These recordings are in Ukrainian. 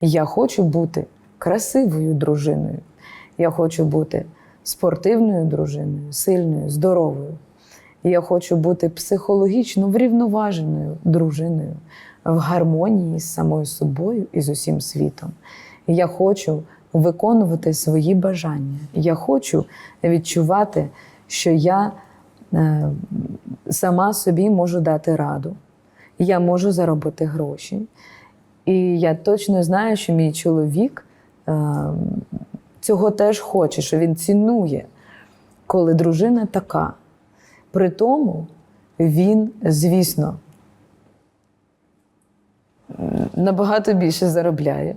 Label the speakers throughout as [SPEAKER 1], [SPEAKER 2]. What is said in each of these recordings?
[SPEAKER 1] Я хочу бути красивою дружиною. Я хочу бути спортивною дружиною, сильною, здоровою. Я хочу бути психологічно врівноваженою дружиною в гармонії з самою собою і з усім світом. Я хочу виконувати свої бажання. Я хочу відчувати, що я е, сама собі можу дати раду. Я можу заробити гроші. І я точно знаю, що мій чоловік е, цього теж хоче, що він цінує, коли дружина така. При тому він, звісно, набагато більше заробляє.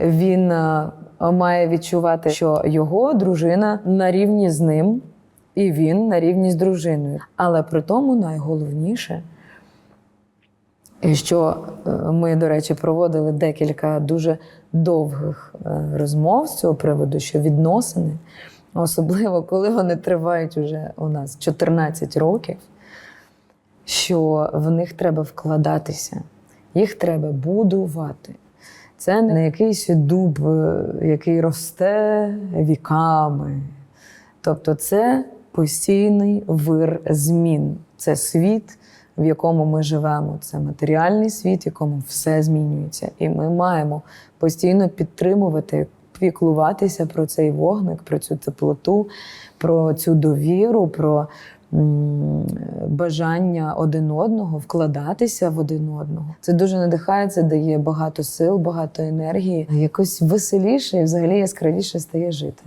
[SPEAKER 1] Він е, має відчувати, що його дружина на рівні з ним, і він на рівні з дружиною. Але при тому найголовніше, що е, ми, до речі, проводили декілька дуже довгих е, розмов з цього приводу, що відносини, особливо коли вони тривають уже у нас 14 років, що в них треба вкладатися, їх треба будувати. Це не якийсь дуб, е, який росте віками. Тобто це постійний вир змін. Це світ, в якому ми живемо. Це матеріальний світ, в якому все змінюється. І ми маємо постійно підтримувати, піклуватися про цей вогник, про цю теплоту, про цю довіру, про бажання один одного, вкладатися в один одного. Це дуже надихає, це дає багато сил, багато енергії. Якось веселіше і взагалі яскравіше стає жити.